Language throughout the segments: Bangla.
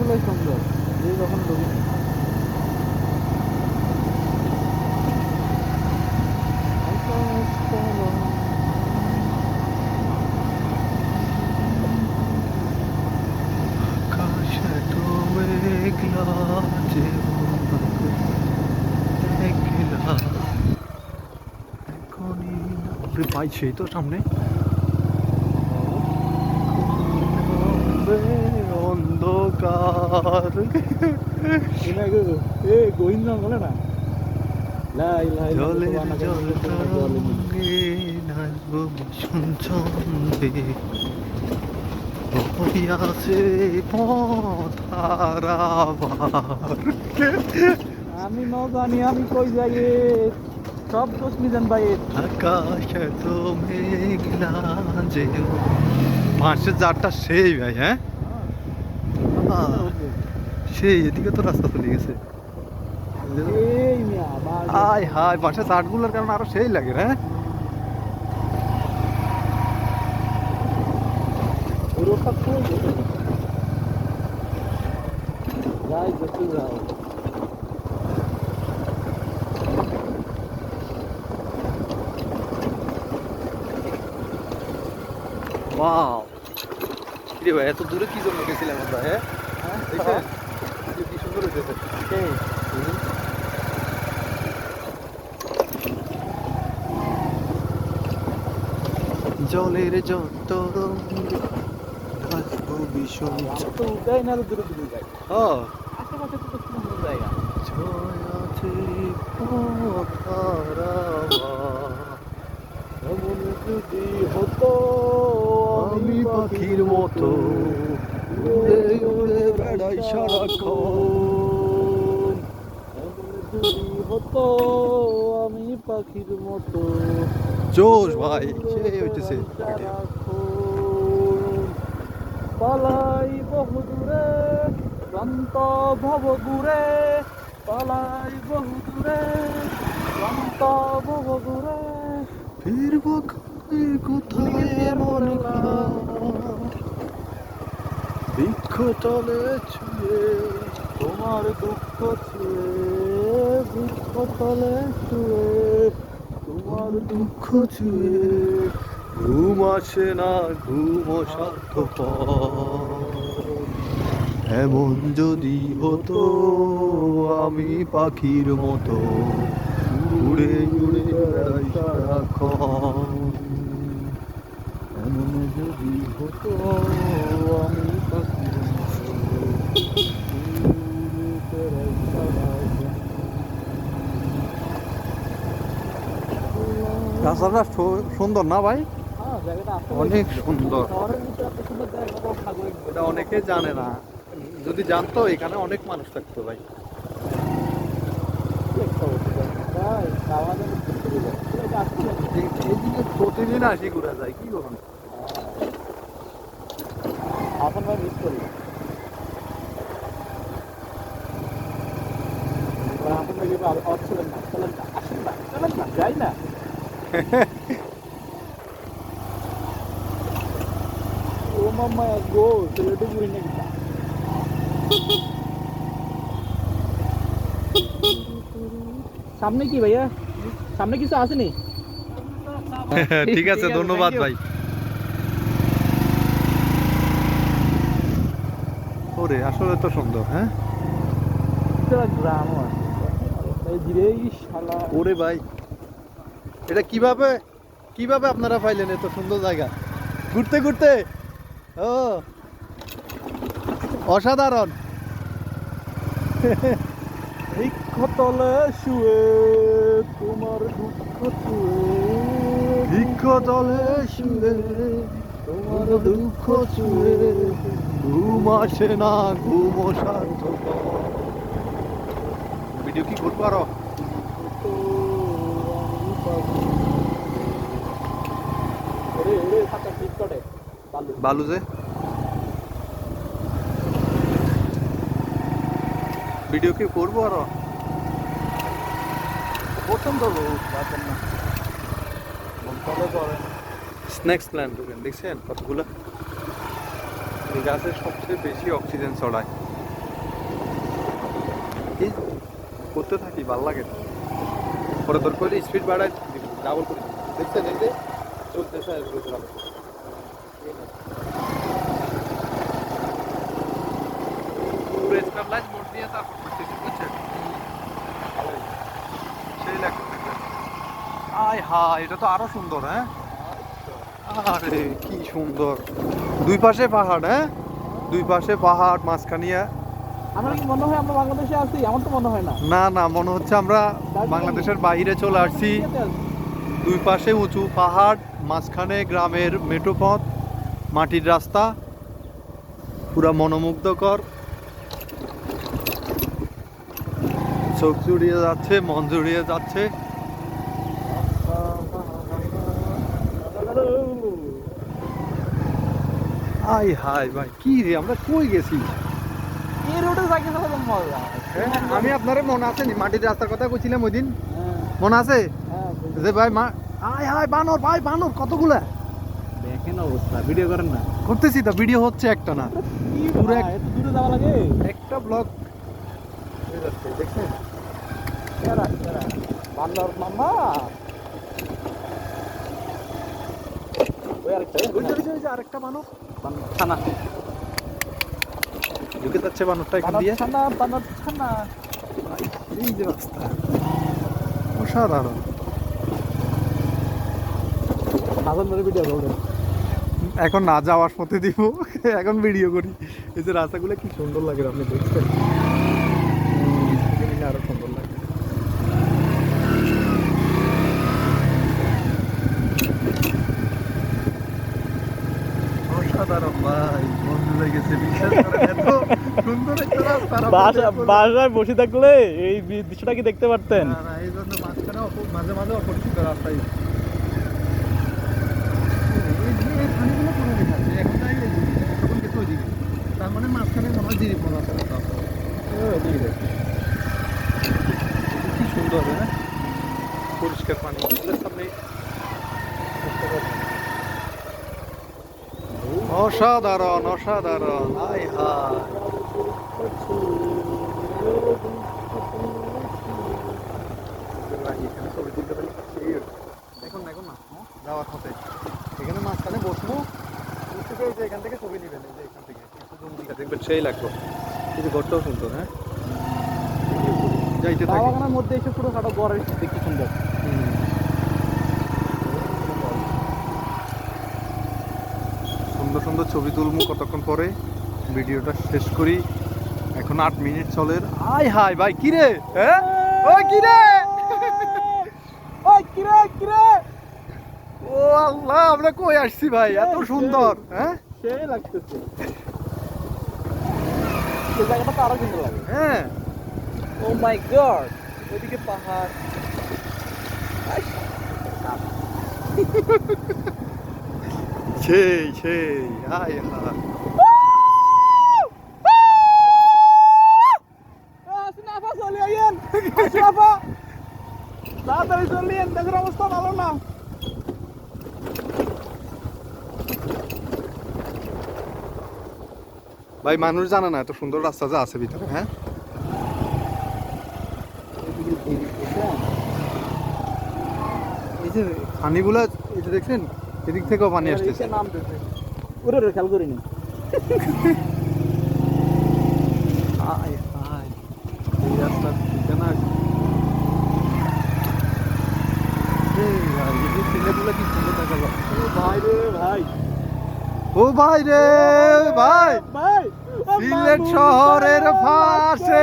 আসলে সুন্দর যে যখন ডুবি আকাশে তো মেঘলা যে মেঘলা এখনই না- ওরে ভাই সেই তো সামনে। অন্ধকার এ গোবিন্দ বলে না? জল তরঙ্গে নাচবো হইয়াছে আমি ন জানি আমি কই যাই। সব দোষ নিজান ভাই। আকাশে তো মেঘলা যে পাঁচের জারটা সেই ভাই হ্যাঁ? সেই এদিকে তো রাস্তা চলে গেছে। আয় হায় বাসা চাটগুলোর কারণে আরও সেই লাগে হ্যাঁ? রোডটা খুব যাই যেতে যাই ওয়াও রে ভাই এত দূরে কি জন্য গেছিলাম আমরা হ্যাঁ হ্যাঁ দেখছেন কি সুন্দর এই জলের যত ভীষণ তো উঠাই না দূরে দূরে যাই ও আশেপাশে তো সুন্দর জায়গা যদি হতো আমি পাখির মতো উড়ে উড়ে বেড়াই সারাক্ষণ। হতো আমি পাখির মতো জোশ ভাই সেই হইতেছে পালাই বহুদূরে ক্লান্ত ভব দূরে পালাই বহুদূরে ক্লান্ত ভব দূরে। ফিরবো কোথায় বৃক্ষ ছুঁয়ে তোমার দুঃখ ছুঁয়ে বৃক্ষ তোমার দুঃখ ছুঁয়ে, ঘুম আসে না, ঘুম সাধ্য এমন যদি হতো, আমি পাখির মতো উড়ে উড়ে বেড়াই সারাক্ষণ এমন যদি হতো আমি। রাস্তাটা সুন্দর না ভাই? হ্যাঁ, অনেক সুন্দর। এটা অনেকে জানে না। যদি জানতো এখানে অনেক মানুষ থাকতো ভাই। প্রতিদিন আসি ঘুরে যায় কি করুন আপন ভাই মিস করি এবার আপন ভাই এবার আর- আর ছিলেন না চলেন না আসেন না চলেন না যাই না ও মাম্মা গো ছেলেটু বুড়ি নাকি তা? সামনে কি ভাইয়া সামনে কিছু আসেনি ঠিক আছে ধন্যবাদ ভাই ওরে আসলে তো সুন্দর হ্যাঁ? গ্রাম ওরে ভাই এটা কীভাবে কীভাবে আপনারা পাইলেন এত সুন্দর জায়গা? ঘুরতে ঘুরতে? ও অসাধারণ। বৃক্ষতলে শুয়ে তোমার দুঃখ ছুঁয়ে। বৃক্ষ তলে শুয়ে তোমার দুঃখ ছুঁয়ে। ঘুম আসে না, ঘুম সার্থ ভিডিও কি করব আরও? বালু যে। ভিডিও কি করব আরও? পছন্দ স্ন্যাক্স প্ল্যান দেখছেন কতগুলো? এই গাছের সবচেয়ে বেশি অক্সিজেন ছড়ায়। থাকি করতে থাকি ভালো লাগে পরে তোর করে স্পিড বাড়ায় ডাবল করে। দেখছেন এই যে চলতেছে। পুরো দিয়ে তারপর বুঝছেন সেই আয় হায় এটা তো আরও সুন্দর হ্যাঁ? আরে কি সুন্দর। দুই পাশে পাহাড় হ্যাঁ? দুই পাশে পাহাড় মাঝখানিয়া আমার কি মনে হয় আমরা বাংলাদেশে আছি? আমার তো মনে হয় না। না না মনে হচ্ছে আমরা বাংলাদেশের বাইরে চলে আসছি। দুই পাশে উঁচু পাহাড় মাঝখানে গ্রামের মেঠো পথ মাটির রাস্তা। পুরা মনোমুগ্ধকর। চোখ জুড়িয়ে যাচ্ছে মন জুড়িয়ে যাচ্ছে। আই হাই ভাই কি রে আমরা কই গেছি? এই রোডে সাইকেল চালাতে মজা। হ্যাঁ, আমি আপনার মনে আছে নি মাটির রাস্তার কথা কইছিলাম ওই দিন। হ্যাঁ, মনে আছে? হ্যাঁ, যে ভাই মা আয় হায় বানর ভাই বানর কতগুলা? দেখেন অবস্থা ভিডিও করেন না। করতেছি তো ভিডিও হচ্ছে একটা না। কি পুরো এত দূরে যাওয়া লাগে? একটা ব্লগ দেখছেন? বান্দর মামা। ওই আরেকটা আরেকটা বানর। ছানা ঢুকে যাচ্ছে বানরটা এখান বান্দর দিয়ে? ছানা বান্দর ছানা এই যে রাস্তা। অসাধারণ। হাজার ধরে ভিডিও করবেন এখন না যাওয়ার পথে দিব এখন ভিডিও করি। এই যে রাস্তাগুলো কি সুন্দর লাগে আপনি দেখছেন উম, থেকে নিলে আরও সুন্দর লাগে অসাধারণ ভাই বন্ধু লেগেছে বিশ্বাস করেন এত সুন্দর একটা রাস্তা আর আপনি বাসা দেখুন। বাসায় বসে থাকলে এই দৃশ্যটা কি দেখতে পারতেন? মাঝে মাঝে অপরিচিত রাস্তায়। তার মানে মাঝখানে মনে হয় জিরিপ মনে কি সুন্দর হ্যাঁ? পরিষ্কার পানি। সামনে অসাধারণ অসাধারণ। হাই দেখুন দেখুন না। যাওয়ার পথে। এখানে মাঝখানে বসবো। যে এখান থেকে ছবি নেবেন এই যে এখান থেকে। দেখবেন সেই এই যে ঘরটাও সুন্দর হ্যাঁ? যাইতে থাকি। মধ্যে এসে পুরো খাটো গড় দেখতে সুন্দর। সুন্দর সুন্দর ছবি তুলবো কতক্ষণ পরে। ভিডিওটা শেষ করি। এখন আট মিনিট চলে আয় হাই ভাই কিরে হ্যাঁ? ওই কিরে ওই কিরে কিরে ও আল্লাহ আমরা কই আসছি ভাই? এত সুন্দর হ্যাঁ? সেই লাগতেছে। এই জায়গাটা তো আরও সুন্দর লাগে। হ্যাঁ। ও মাই গড ওইদিকে পাহাড়। সেই সেই হাই হাই অবস্থা ভালো না ভাই, মানুষ জানে না এত সুন্দর রাস্তা যে আছে ভিতরে হ্যাঁ? এই যে পানিগুলা যে দেখছেন? এদিক থেকেও পানি আসতেছে। ওরে ওরে খেয়াল করিনি। ও ভাই রে ভাই। ও ভাই রে ভাই ভাই। সিলেট শহরের পাশে।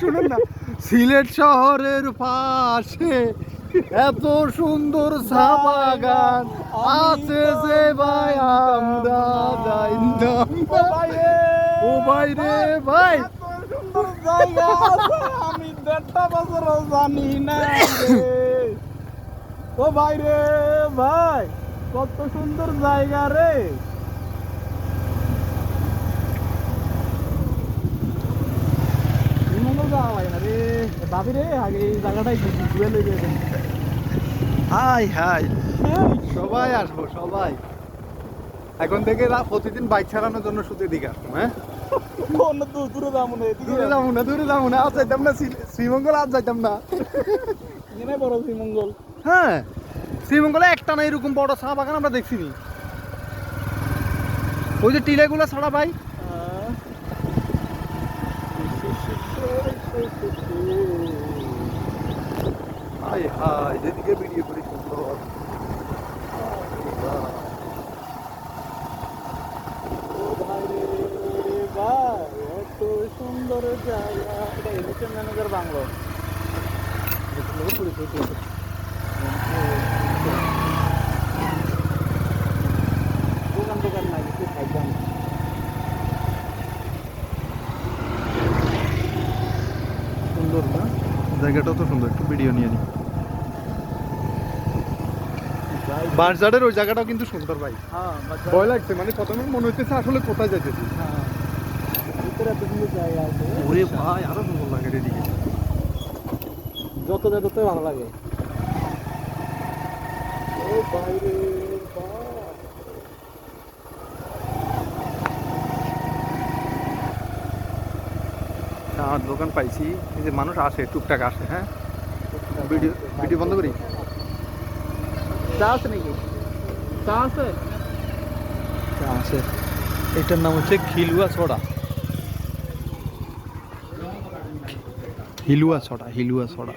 শুনুন না সিলেট শহরের পাশে। এত সুন্দর চা বাগান আছে যে ভাই আমরা জানতাম ও ভাই রে। ও ভাই আমি দেড়টা বছরও জানি না। ও ভাই রে ভাই কত সুন্দর জায়গা রে। যাওয়া হয় না রে ভাবি রে আগে এই জায়গাটাই ঘুরে লই যাবেন হাই হাই। সবাই আসব সবাই। এখন থেকে প্রতিদিন বাইক চালানোর জন্য শুধু এদিকে আসব হ্যাঁ? দূর দূরে যাব না এদিকে দূরে যাব না দূরে যাব না আজ যাইতাম না শ্রীমঙ্গল আজ যাইতাম না। এখানে বড় শ্রীমঙ্গল। হ্যাঁ শ্রীমঙ্গলে একটা না এরকম বড় চা বাগান আমরা দেখছি ওই যে টিলাগুলো ছাড়া ভাই হাই হাই যেদিকে ভিডিও করি সুন্দর সুন্দর জায়গা এটা ম্যানেজার বাংলো দোকান দোকান নাই কিছু খাইতাম সুন্দর না জায়গাটা তো সুন্দর একটু ভিডিও নিয়ে নি। বারজারের ওই জায়গাটাও কিন্তু সুন্দর ভাই। হ্যাঁ ভয় লাগছে মানে প্রথমে মনে হইতেছে আসলে কোথায় যাইতেছি হ্যাঁ ওরে ভাই আরও সুন্দর লাগে এদিকে। যত যায় তত ভালো লাগে। ও বাইরে দোকান পাইছি। যে মানুষ আসে, টুকটাক আসে হ্যাঁ? ভিডিও ভিডিও বন্ধ করি? চা আছে নাকি? চা আছে? আছে। এটার নাম হচ্ছে খিলুয়া ছড়া হিলুয়া ছড়া হিলুয়া ছড়া